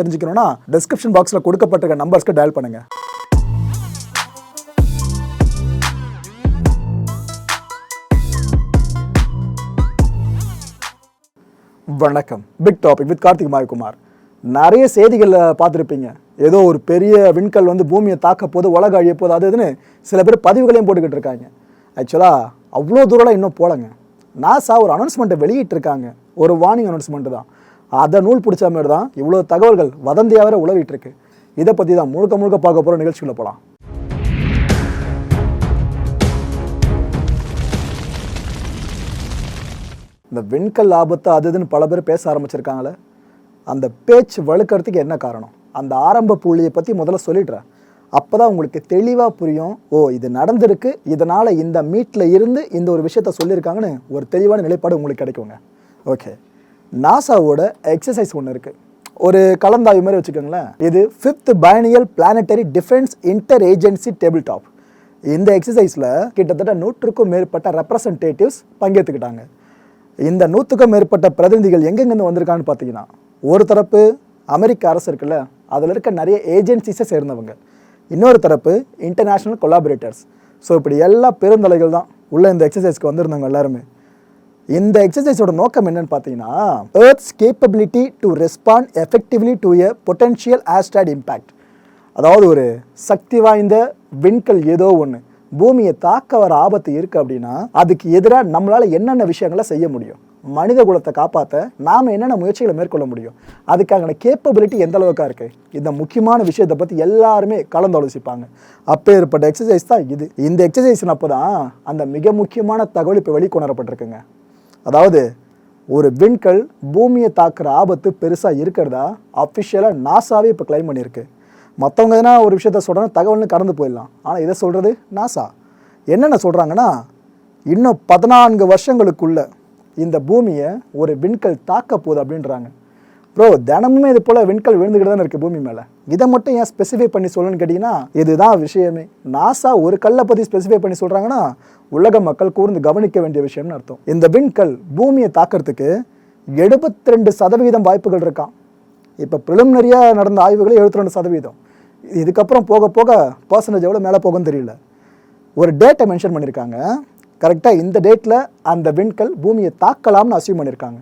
தெரிஞ்சுக்கணும்னா டிஸ்கிரிப்ஷன் பாக்ஸில் கொடுக்கப்பட்டிருக்க நம்பர்ஸ்க்கு டயல் பண்ணுங்க. வணக்கம். Big topic with Karthik Mayakumar. நிறைய செய்திகளில் பார்த்துருப்பீங்க. ஏதோ ஒரு பெரிய விண்கல் வந்து பூமியை தாக்க போது உலக அழிய போது அது இதுன்னு சில பேர் பதிவுகளையும் போட்டுக்கிட்டு இருக்காங்க. ஆக்சுவலாக அவ்வளோ தூரம்லாம் இன்னும் போலங்க நாசா ஒரு அனௌன்ஸ்மெண்ட்டை வெளியிட்டிருக்காங்க. ஒரு வார்னிங் அனௌன்ஸ்மெண்ட்டு தான். அதை நூல் பிடிச்ச மாதிரி தான் இவ்வளோ தகவல்கள் வதந்தியாக வேற உழவிட்டு இருக்கு இதை பற்றி தான் முழுக்க முழுக்க பார்க்க போகிற நிகழ்ச்சிகளை போகலாம் இந்த வெண்கல் ஆபத்து அது இதுன்னு பல பேர் பேச ஆரம்பிச்சிருக்காங்களே. அந்த பேச்சு வழுக்கிறதுக்கு என்ன காரணம்? அந்த ஆரம்ப புள்ளியை பற்றி முதல்ல சொல்லிடுறேன் அப்போ தான் உங்களுக்கு தெளிவாக புரியும். ஓ இது நடந்திருக்கு. இதனால் இந்த மீட்டில் இருந்து இந்த ஒரு விஷயத்த சொல்லியிருக்காங்கன்னு ஒரு தெளிவான நிலைப்பாடு உங்களுக்கு கிடைக்குங்க. ஓகே. நாசாவோட எக்ஸசைஸ் ஒன்று இருக்குது ஒரு கலந்தாய்வு மாதிரி வச்சுக்கோங்களேன். இது fifth biennial planetary defence inter agency table top இந்த எக்ஸசைஸில் கிட்டத்தட்ட நூற்றுக்கும் மேற்பட்ட ரெப்ரசன்டேட்டிவ்ஸ் பங்கேற்றுக்கிட்டாங்க இந்த நூற்றுக்கும் மேற்பட்ட பிரதிநிதிகள் எங்கெங்கேருந்து வந்திருக்கான்னு பார்த்தீங்கன்னா ஒரு தரப்பு அமெரிக்க அரசு இருக்குல்ல அதில் இருக்க நிறைய ஏஜென்சிஸை சேர்ந்தவங்க. இன்னொரு தரப்பு இன்டர்நேஷ்னல் கொலாபரேட்டர்ஸ் ஸோ இப்படி எல்லா பெருந்தலைகள் தான் உள்ள இந்த எக்ஸசைஸ்க்கு வந்திருந்தவங்க எல்லாருமே. இந்த எக்ஸசைஸோட நோக்கம் என்னன்னு பார்த்தீங்கன்னா earth's capability to respond effectively to a potential asteroid impact அதாவது ஒரு சக்தி வாய்ந்த விண்கல் ஏதோ ஒன்று பூமியை தாக்க வர ஆபத்து இருக்கு அப்படின்னா அதுக்கு எதிராக நம்மளால என்னென்ன விஷயங்களை செய்ய முடியும்? மனித குலத்தை காப்பாற்ற நாம் என்னென்ன முயற்சிகளை மேற்கொள்ள முடியும்? அதுக்கான கேப்பபிலிட்டி எந்த அளவுக்கா இருக்கு? இந்த முக்கியமான விஷயத்தை பற்றி எல்லாருமே கலந்து ஆலோசிப்பாங்க. அப்பேற்பட்ட எக்ஸசைஸ் தான் இது. இந்த எக்ஸசைஸ் அப்போ தான் அந்த மிக முக்கியமான தகவல் இப்போ வெளிக்கொணரப்பட்டிருக்குங்க. அதாவது ஒரு விண்கல் பூமியை தாக்குற ஆபத்து பெருசாக இருக்கிறதா? அஃபிஷியலாக நாசாவே இப்போ கிளைம் பண்ணியிருக்கு. மற்றவங்க எதனா ஒரு விஷயத்த சொல்கிறாங்க தகவல்னு கடந்து போயிடலாம். ஆனால் இதை சொல்கிறது நாசா என்னென்ன சொல்கிறாங்கன்னா இன்னும் பதினான்கு வருஷங்களுக்குள்ள இந்த பூமியை ஒரு விண்கல் தாக்க போகுது அப்படின்றாங்க. ப்ரோ தினமுமே இது போல் விண்கல் விழுந்துக்கிட்டு தான் இருக்குது பூமி மேலே. இதை மட்டும் ஏன் ஸ்பெசிஃபை பண்ணி சொல்லணும்னு கேட்டிங்கன்னா இதுதான் விஷயமே. நாசா ஒரு கல்லை பற்றி ஸ்பெசிஃபை பண்ணி சொல்கிறாங்கன்னா உலக மக்கள் கூர்ந்து கவனிக்க வேண்டிய விஷயம்னு அர்த்தம். இந்த விண்கல் பூமியை தாக்கிறதுக்கு எழுபத்தி ரெண்டு சதவீதம் வாய்ப்புகள் இருக்கான் இப்போ ப்ரிலிமினரியாக நடந்த ஆய்வுகளே எழுபத்தி ரெண்டு சதவீதம். இதுக்கப்புறம் போக போக பர்சன்டேஜ் எவ்வளோ மேலே போகும்னு தெரியல. ஒரு டேட்டை மென்ஷன் பண்ணியிருக்காங்க கரெக்டாக இந்த டேட்டில் அந்த விண்கல் பூமியை தாக்கலாம்னு அசியூம் பண்ணியிருக்காங்க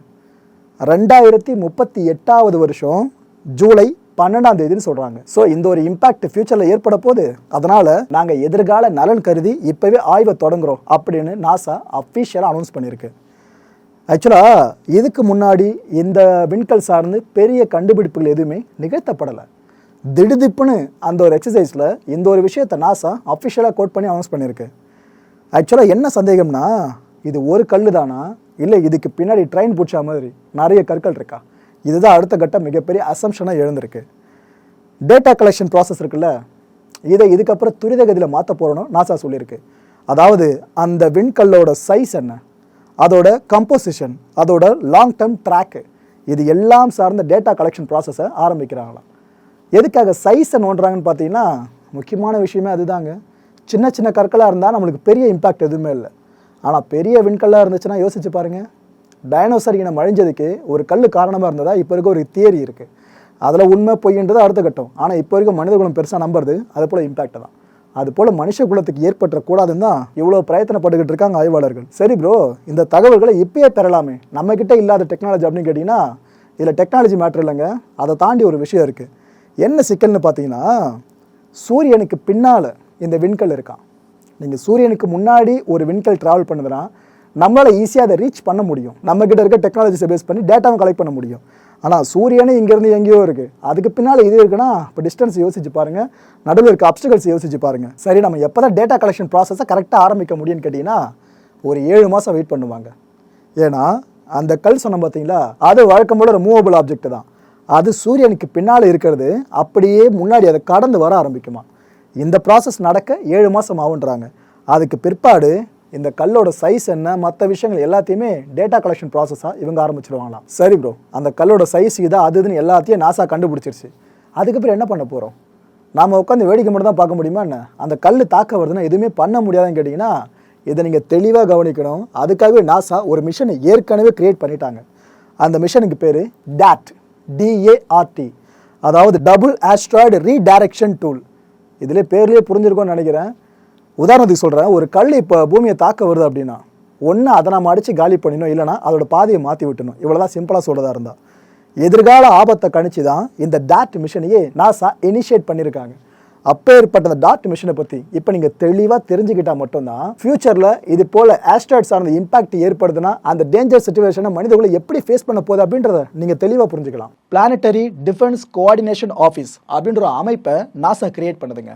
ரெண்டாயிரத்தி முப்பத்தி எட்டாவது வருஷம் ஜூலை பன்னெண்டாம் தேதின்னு சொல்கிறாங்க ஸோ இந்த ஒரு இம்பாக்ட் ஃபியூச்சரில் ஏற்பட போது அதனால் நாங்கள் எதிர்கால நலன் கருதி இப்போவே ஆய்வை தொடங்குறோம் அப்படின்னு நாசா அஃபீஷியலாக அனௌன்ஸ் பண்ணியிருக்கு. ஆக்சுவலாக இதுக்கு முன்னாடி இந்த விண்கல் சார்ந்து பெரிய கண்டுபிடிப்புகள் எதுவுமே நிகழ்த்தப்படலை. திடுதிப்புன்னு அந்த ஒரு எக்ஸசைஸில் இந்த ஒரு விஷயத்தை நாசா அஃபிஷியலாக கோட் பண்ணி அனௌன்ஸ் பண்ணியிருக்கு. ஆக்சுவலாக என்ன சந்தேகம்னா இது ஒரு கல் தானா இல்லை இதுக்கு பின்னாடி ட்ரெயின் பிடிச்ச மாதிரி நிறைய கற்கள் இருக்கா? இதுதான் அடுத்த கட்டம் மிகப்பெரிய அசம்ஷனாக எழுந்திருக்கு. டேட்டா கலெக்ஷன் ப்ராசஸ் இருக்குல்ல? இதை இதுக்கப்புறம் துரிதகதியில் மாற்ற போகிறோன்னு நாசா சொல்லியிருக்கு. அதாவது அந்த விண்கல்லோட சைஸ் என்ன? அதோட கம்போசிஷன் அதோட லாங் டேர்ம் ட்ராக்கு இது எல்லாம் சார்ந்த டேட்டா கலெக்ஷன் ப்ராசஸை ஆரம்பிக்கிறாங்களாம். எதுக்காக சைஸை நோண்டுறாங்கன்னு பார்த்தீங்கன்னா முக்கியமான விஷயமே அதுதாங்க. சின்ன சின்ன கற்களாக இருந்தால் நம்மளுக்கு பெரிய இம்பாக்ட் எதுவுமே இல்லை. ஆனால் பெரிய விண்கல்லாக இருந்துச்சுன்னா யோசிச்சு பாருங்கள் டைனோசர் இனம் அழிஞ்சதுக்கு ஒரு கல் காரணமாக இருந்ததா இப்போ இருக்க ஒரு தியரி இருக்குது அதில் உண்மை பொய்ன்றது அடுத்த கட்டம். ஆனால் இப்போ இருக்க மனித குலம் பெருசாக நம்புறது அது போல் இம்பேக்ட் தான். அது போல் மனுஷ குலத்துக்கு ஏற்பட்டுறக்கூடாதுன்னு தான் இவ்வளோ பிரயத்தனப்பட்டுக்கிட்டு இருக்காங்க ஆய்வாளர்கள். சரி ப்ரோ இந்த தகவல்களை இப்பயே பெறலாமே. நம்மக்கிட்ட இல்லாத டெக்னாலஜி அப்படின்னு கேட்டிங்கன்னா இதில் டெக்னாலஜி மேட்ரு இல்லைங்க. அதை தாண்டி ஒரு விஷயம் இருக்குது என்ன சிக்கல்னு பார்த்தீங்கன்னா சூரியனுக்கு பின்னால் இந்த விண்கல் இருக்கான் நீங்கள் சூரியனுக்கு முன்னாடி ஒரு விண்கல் ட்ராவல் பண்ணுதுன்னா நம்மளால் ஈஸியாக அதை ரீச் பண்ண முடியும். நம்மக்கிட்ட இருக்க டெக்னாலஜிஸை பேஸ் பண்ணி டேட்டாவை கலெக்ட் பண்ண முடியும். ஆனால் சூரியனே இங்கேருந்து எங்கேயோ இருக்குது அதுக்கு பின்னால் இது இருக்குன்னா இப்போ டிஸ்டன்ஸ் யோசிச்சு பாருங்கள் நடுவில் இருக்க அப்டிகல்ஸ் யோசிச்சு பாருங்கள் சரி நம்ம எப்போ தான் டேட்டா கலெக்ஷன் ப்ராசஸை கரெக்டாக ஆரம்பிக்க முடியும்னு கேட்டிங்கன்னா ஒரு ஏழு மாதம் வெயிட் பண்ணுவாங்க. ஏன்னா அந்த கல் சொன்னோம் பார்த்தீங்களா அது வழக்கம் போல ஒரு மூவபிள் ஆப்ஜெக்ட் தான். அது சூரியனுக்கு பின்னால் இருக்கிறது அப்படியே முன்னாடி அதை கடந்து வர ஆரம்பிக்குமா? இந்த ப்ராசஸ் நடக்க ஏழு மாதம் ஆகுன்றாங்க. அதுக்கு பிற்பாடு இந்த கல்லோட சைஸ் என்ன மற்ற விஷயங்கள் எல்லாத்தையுமே டேட்டா கலெக்ஷன் ப்ராசஸாக இவங்க ஆரம்பிச்சிருவாங்களாம். சரி ப்ரோ அந்த கல்லோட சைஸ் இதாக அது இதுன்னு எல்லாத்தையும் நாசா கண்டுபிடிச்சிருச்சு. அதுக்கப்புறம் என்ன பண்ண போகிறோம் நாம் உட்காந்து வேடிக்கை மட்டும் தான் பார்க்க முடியுமா என்ன? அந்த கல் தாக்க வருதுன்னா எதுவுமே பண்ண முடியாதுன்னு கேட்டிங்கன்னா இதை நீங்கள் தெளிவாக கவனிக்கணும். அதுக்காகவே நாசா ஒரு மிஷனை ஏற்கனவே க்ரியேட் பண்ணிட்டாங்க. அந்த மிஷனுக்கு பேர் டேட் டிஏஆர்டி அதாவது டபுள் ஆஸ்ட்ராய்டு ரீடைரக்ஷன் டூல் இதிலே பேர்லேயே புரிஞ்சிருக்கும்னு நினைக்கிறேன். உதாரணத்துக்கு சொல்கிறேன் ஒரு கல் இப்போ பூமியை தாக்க வருது அப்படின்னா ஒன்று அதை நம்ம அடித்து காலி பண்ணிடணும் இல்லைனா அதோட பாதையை மாற்றி விட்டணும் இவ்வளோதான் சிம்பிளாக சொல்கிறதா இருந்தால் எதிர்கால ஆபத்தை கணிச்சு தான் இந்த டேட் மிஷனையே நாசா இனிஷியேட் பண்ணியிருக்காங்க. அப்பேற்பட்ட அந்த டாட் மிஷினை பற்றி இப்போ நீங்கள் தெளிவாக தெரிஞ்சுக்கிட்டால் மட்டும்தான் ஃப்யூச்சரில் இது போல் ஆஸ்ட்ராய்ட்ஸ் சார்ந்த இம்பாக்ட் ஏற்படுதுன்னா அந்த டேஞ்சர் சுச்சுவேஷனை மனிதர்களை எப்படி ஃபேஸ் பண்ண போகுது அப்படின்றத நீங்கள் தெளிவாக புரிஞ்சுக்கலாம். பிளானட்டரி டிஃபென்ஸ் கோஆர்டினேஷன் ஆஃபீஸ் அப்படின்ற ஒரு அமைப்பை நாசா கிரியேட் பண்ணுதுங்க.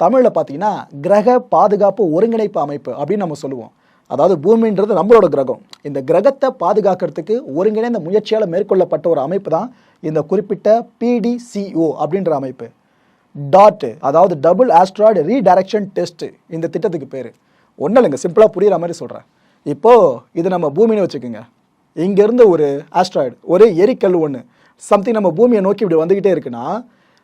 தமிழில் பார்த்தீங்கன்னா கிரக பாதுகாப்பு ஒருங்கிணைப்பு அமைப்பு அப்படின்னு நம்ம சொல்லுவோம். அதாவது பூமின்றது நம்மளோட கிரகம். இந்த கிரகத்தை பாதுகாக்கிறதுக்கு ஒருங்கிணைந்த முயற்சியால் மேற்கொள்ளப்பட்ட ஒரு அமைப்பு தான் இந்த குறிப்பிட்ட பிடிசிஓ அப்படின்ற அமைப்பு. டாட் அதாவது டபுள் ஆஸ்ட்ராய்டு ரீடைரக்ஷன் டெஸ்ட்டு இந்த திட்டத்துக்கு பேர். ஒன்றும் இல்லைங்க சிம்பிளாக புரிகிற மாதிரி சொல்கிறேன் இப்போது இது நம்ம பூமின்னு வச்சுக்கோங்க. இங்கேருந்து ஒரு ஆஸ்ட்ராய்டு ஒரு எரிக்கல் ஒன்று சம்திங் நம்ம பூமியை நோக்கி இப்படி வந்துக்கிட்டே இருக்குன்னா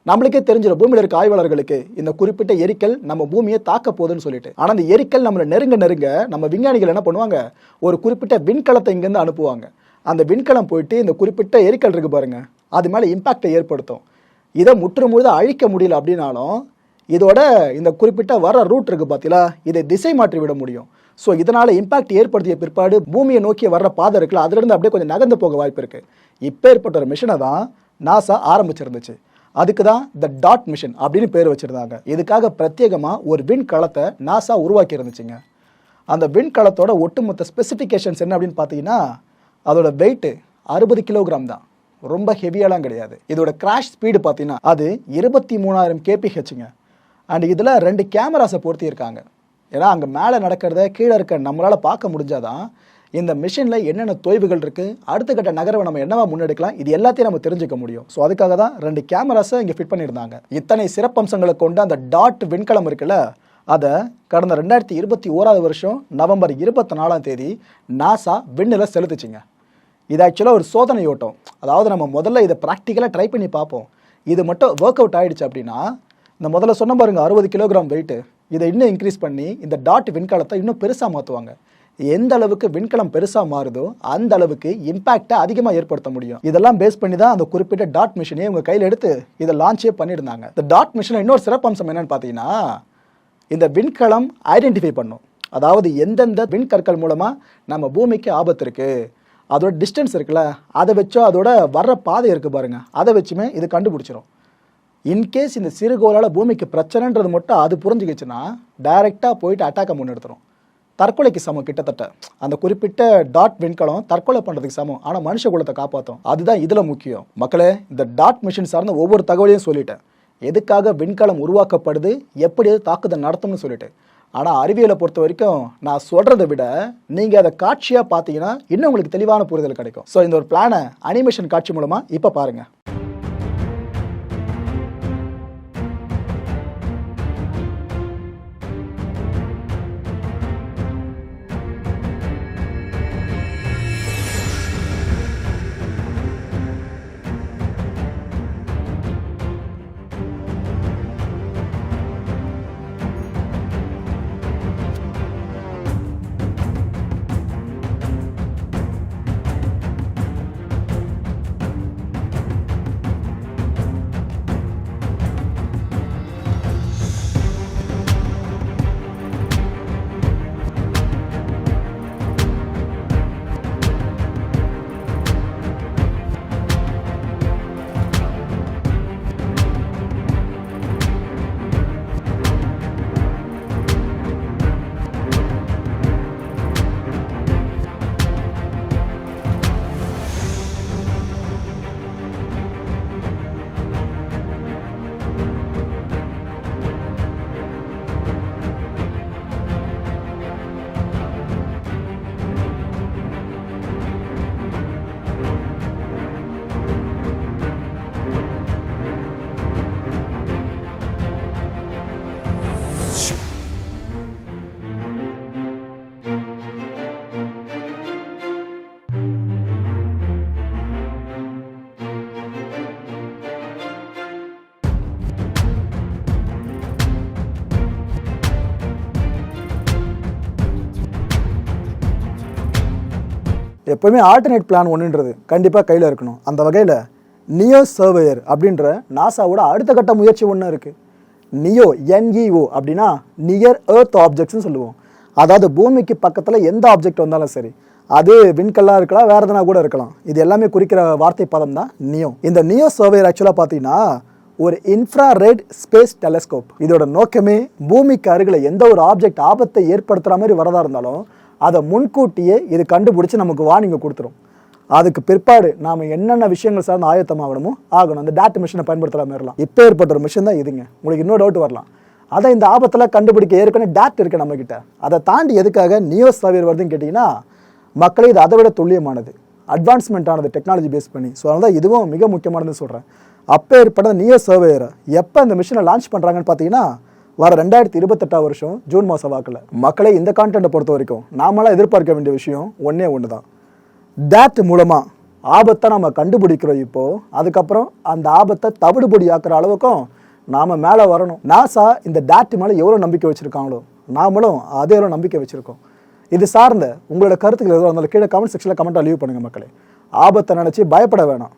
நம்மளுக்கே தெரிஞ்சிடும் பூமியில் இருக்க ஆய்வாளர்களுக்கு இந்த குறிப்பிட்ட எரிக்கல் நம்ம பூமியை தாக்க போகுதுன்னு சொல்லிட்டு. ஆனால் அந்த எரிக்கல் நம்மளை நெருங்க நெருங்க நம்ம விஞ்ஞானிகள் என்ன பண்ணுவாங்க? ஒரு குறிப்பிட்ட விண்கலத்தை இங்கேருந்து அனுப்புவாங்க. அந்த விண்கலம் போயிட்டு இந்த குறிப்பிட்ட எரிக்கல் இருக்கு பாருங்க அது மேலே இம்பாக்டை ஏற்படுத்தும். இதை முற்று அழிக்க முடியல அப்படின்னாலும் இதோட இந்த குறிப்பிட்ட வர ரூட் இருக்குது பார்த்தீங்களா இதை திசை மாற்றி விட முடியும். ஸோ இதனால் இம்பாக்ட் ஏற்படுத்திய பிற்பாடு பூமியை நோக்கி வர்ற பாதை இருக்குல்ல அதிலிருந்து அப்படியே கொஞ்சம் நகர்ந்து போக வாய்ப்பு இருக்குது இப்போ ஏற்பட்ட ஒரு மிஷனை தான் நாசா ஆரம்பிச்சிருந்துச்சு. அதுக்கு தான் த டாட் மிஷன் அப்படின்னு பேர் வச்சுருந்தாங்க. இதுக்காக பிரத்யேகமாக ஒரு விண்கலத்தை நாசா உருவாக்கி இருந்துச்சுங்க. அந்த விண்கலத்தோட ஒட்டுமொத்த ஸ்பெசிஃபிகேஷன்ஸ் என்ன அப்படின்னு பார்த்தீங்கன்னா அதோட வெயிட்டு அறுபது கிலோகிராம் தான். ரொம்ப ஹெவியாலாம் கிடையாது. இதோட கிராஷ் ஸ்பீடு பார்த்தீங்கன்னா அது இருபத்தி மூணாயிரம் கேபிஹெச்சுங்க. அண்ட் இதில் ரெண்டு கேமராஸை பொருத்தியிருக்காங்க. ஏன்னா அங்கே மேலே நடக்கிறத கீழே இருக்க நம்மளால் பார்க்க முடிஞ்சாதான் இந்த மிஷினில் என்னென்ன தொய்வுகள் இருக்குது அடுத்த கட்ட நகரவை நம்ம என்னவா முன்னெடுக்கலாம் இது எல்லாத்தையும் நம்ம தெரிஞ்சுக்க முடியும். ஸோ அதுக்காக தான் ரெண்டு கேமராஸை இங்கே ஃபிட் பண்ணியிருந்தாங்க. இத்தனை சிறப்பம்சங்களை கொண்டு அந்த டாட் விண்கலம் இருக்குல்ல அதை கடந்த ரெண்டாயிரத்தி இருபத்தி ஓராவது வருஷம் நவம்பர் இருபத்தி நாலாம் தேதி நாசா விண்ணில் செலுத்துச்சிங்க. இது ஆக்சுவலாக ஒரு சோதனை ஓட்டம் அதாவது நம்ம முதல்ல இதை ப்ராக்டிக்கலாக ட்ரை பண்ணி பார்ப்போம். இது மட்டும் ஒர்க் அவுட் ஆகிடுச்சு அப்படின்னா இந்த முதல்ல சொன்ன பாருங்க அறுபது கிலோகிராம் வெயிட்டு இதை இன்னும் இன்க்ரீஸ் பண்ணி இந்த டாட் விண்கலத்தை இன்னும் பெருசாக மாற்றுவாங்க எந்த அளவுக்கு விண்கலம் பெருசாக மாறுதோ அந்த அளவுக்கு இம்பாக்டை அதிகமாக ஏற்படுத்த முடியும். இதெல்லாம் பேஸ் பண்ணி தான் அந்த குறிப்பிட்ட டாட் மிஷினை உங்கள் கையில் எடுத்து இதை லான்ச்சே பண்ணியிருந்தாங்க. இந்த டாட் மிஷினில் இன்னொரு சிறப்பம்சம் என்னென்னு பார்த்தீங்கன்னா இந்த விண்கலம் ஐடென்டிஃபை பண்ணும். அதாவது எந்தெந்த விண்கற்கள் மூலமாக நம்ம பூமிக்கு ஆபத்து இருக்குது அதோட டிஸ்டன்ஸ் இருக்குல்ல அதை வச்சோ அதோட வர்ற பாதை இருக்குது பாருங்கள் அதை வச்சுமே இது கண்டுபிடிச்சிரும். இன்கேஸ் இந்த சிறுகோளால் பூமிக்கு பிரச்சனைன்றது மட்டும் அது புரிஞ்சுக்கிச்சுன்னா டைரெக்டாக போயிட்டு அட்டாக்கை முன்னெடுத்துரும். தற்கொலைக்கு சமம் கிட்டத்தட்ட. அந்த குறிப்பிட்ட டாட் விண்கலம் தற்கொலை பண்ணுறதுக்கு சமம். ஆனால் மனுஷ குலத்தை காப்பாற்றும் அதுதான் இதில் முக்கியம். மக்களே இந்த டாட் மிஷின் சார்ந்த ஒவ்வொரு தகவலையும் சொல்லிட்டேன். எதுக்காக விண்கலம் உருவாக்கப்படுது எப்படி தாக்குதல் நடத்தும்னு சொல்லிட்டு. ஆனால் அறிவியலை பொறுத்த வரைக்கும் நான் சொல்கிறத விட நீங்கள் அதை காட்சியாக பார்த்தீங்கன்னா இன்னும் உங்களுக்கு தெளிவான புரிதல் கிடைக்கும். ஸோ இந்த ஒரு பிளானை அனிமேஷன் காட்சி மூலமாக இப்போ பாருங்கள் எப்போவுமே ஆல்டர்னேட் பிளான் ஒன்றுன்றது கண்டிப்பாக கையில் இருக்கணும். அந்த வகையில் நியோ சர்வேயர் அப்படின்ற நாசாவோட அடுத்த கட்ட முயற்சி ஒன்று இருக்குது நியோ என்இஓ அப்படின்னா நியர் ஏர்த் ஆப்ஜெக்ட்ஸ்னு சொல்லுவோம். அதாவது பூமிக்கு பக்கத்தில் எந்த ஆப்ஜெக்ட் வந்தாலும் சரி அது விண்கல்லாக இருக்கலாம் வேறு எதனா கூட இருக்கலாம். இது எல்லாமே குறிக்கிற வார்த்தை பதம் தான் நியோ இந்த நியோ சர்வேயர் ஆக்சுவலாக பார்த்தீங்கன்னா ஒரு இன்ஃப்ராரெட் ஸ்பேஸ் டெலஸ்கோப் இதோட நோக்கமே பூமிக்கு அருகில் எந்த ஒரு ஆப்ஜெக்ட் ஆபத்தை ஏற்படுத்துகிற மாதிரி வரதாக இருந்தாலும் அதை முன்கூட்டியே இது கண்டுபிடிச்சி நமக்கு வார்னிங்கை கொடுத்துரும். அதுக்கு பிற்பாடு நாம் என்னென்ன விஷயங்கள் சார்ந்து ஆயத்தமாகணுமோ ஆகணும் அந்த டேட் மிஷினை பயன்படுத்தலாம் மாரிலாம் இப்போ ஏற்பட்ட ஒரு மிஷின் தான் இதுங்க. உங்களுக்கு இன்னொரு டவுட் வரலாம். அதை இந்த ஆபத்தில் கண்டுபிடிக்க ஏற்கனவே டேட் இருக்கு நம்மக்கிட்ட அதை தாண்டி எதுக்காக நியூஸ் சர்வேர் வருதுன்னு கேட்டிங்கன்னா மக்களை இது அதை விட துல்லியமானது. அட்வான்ஸ்மெண்ட் ஆனது டெக்னாலஜி பேஸ் பண்ணி. ஸோ அதனால் தான் இதுவும் மிக முக்கியமானதுன்னு சொல்கிறேன் அப்போ ஏற்பட்ட நியோ சர்வேயரை எப்போ இந்த மிஷினை லான்ச் பண்ணுறாங்கன்னு பார்த்தீங்கன்னா வர ரெண்டாயிரத்தி இருபத்தெட்டாம் வருஷம் ஜூன் மாதம் வாக்கில். மக்களை இந்த கான்டென்ட்டை பொறுத்த வரைக்கும் நாமெல்லாம் எதிர்பார்க்க வேண்டிய விஷயம் ஒன்றே ஒன்று தான் தேட் மூலமாக ஆபத்தை நம்ம கண்டுபிடிக்கிறோம் இப்போது அதுக்கப்புறம் அந்த ஆபத்தை தவிடுபடி ஆக்கிற அளவுக்கும் நாம் மேலே வரணும். நாசா இந்த டேட் மேலே எவ்வளோ நம்பிக்கை வச்சுருக்காங்களோ நாமளும் அதே எவ்வளோ நம்பிக்கை வச்சுருக்கோம். இது சார்ந்த உங்களோட கருத்துக்கள் எதுவும் இருந்தாலும் கீழே கமெண்ட் செக்ஷனில் கமெண்ட்டாக லீவ் பண்ணுங்கள் மக்களே. ஆபத்தை நினச்சி பயப்பட வேணாம்.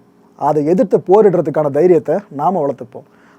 அதை எதிர்த்து போரிடுறதுக்கான தைரியத்தை நாம் வளர்த்துப்போம்.